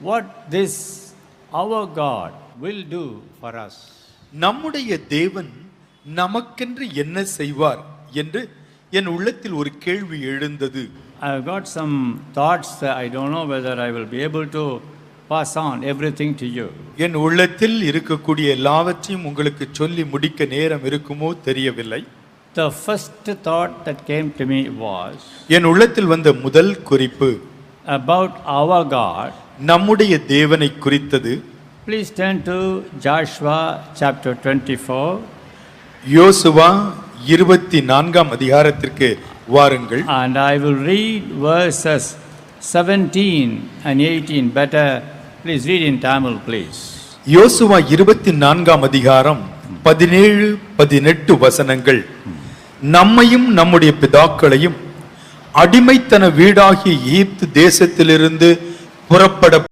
what this our God will do for us. நம்முடைய தேவன் நமக்கென்று என்ன செய்வார் என்று என் உள்ளத்தில் ஒரு கேள்வி எழுந்தது I've got some thoughts. that I don't know whether I will be able to pass on everything to you. என் உள்ளத்தில் இருக்கக்கூடிய எல்லாவற்றையும் உங்களுக்கு சொல்லி முடிக்க நேரம் இருக்குமோ தெரியவில்லை The first thought that came to me was என் உள்ளத்தில் வந்த முதல் குறிப்பு about our God. நம்முடைய தேவனை குறித்தது Please turn to Joshua chapter 24 யோசுவா இருபத்தி நான்காம் அதிகாரத்திற்கு வாருங்கள் and I will read verses 17 and 18. Better, please read in Tamil, please. யோசுவா இருபத்தி நான்காம் அதிகாரம் பதினேழு பதினெட்டு வசனங்கள் நம்மையும் நம்முடைய பிதாக்களையும் அடிமைத்தன வீடாகிய ஈப்து தேசத்திலிருந்து புறப்பட